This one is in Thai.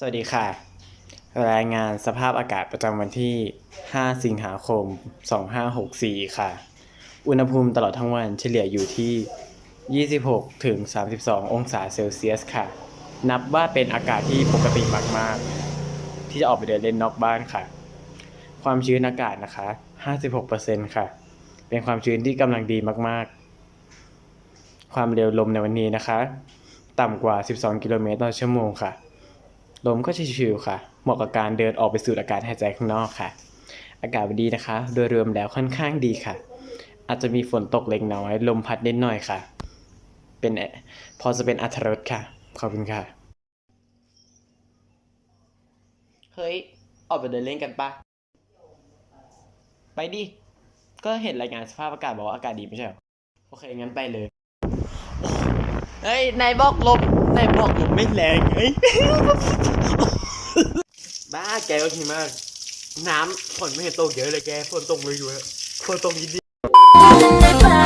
สวัสดีค่ะ รายงานสภาพอากาศประจำวันที่ 5 สิงหาคม 2564 ค่ะ อุณหภูมิตลอดทั้งวันเฉลี่ยอยู่ที่ 26 ถึง 32 องศาเซลเซียสค่ะ นับว่าเป็นอากาศที่ปกติมาก ๆ ที่จะออกไปเดินเล่นนอกบ้านค่ะ ความชื้นอากาศนะคะ 56%ค่ะ เป็นความชื้นที่กำลังดีมาก ๆ ความเร็วลมในวันนี้นะคะ ต่ำกว่า 12 กิโลเมตรต่อชั่วโมงค่ะ ลมก็ชิวๆค่ะ เหมาะกับการเดินออกไปสูดอากาศหายใจข้างนอกค่ะ อากาศวันดีนะคะ โดยรวมแล้วค่อนข้างดีค่ะ อาจจะมีฝนตกเล็กน้อย ลมพัดนิดหน่อยค่ะ เป็นพอจะเป็นอัธรสค่ะ ขอบคุณค่ะ เฮ้ย ออกไปเดินเล่นกันปะไปดิ ก็เห็นรายงานสภาพอากาศบอกว่าอากาศดีไม่ใช่หรอ โอเค งั้นไปเลย เฮ้ยนายบอกลมนายบอกลมไม่แรงเฮ้ยบ้าแกก็ทีมาก น้ำฝนไม่เห็นตกเยอะเลยแกฝนตกเลยอยู่อะฝนตกนิดเดียว Bye.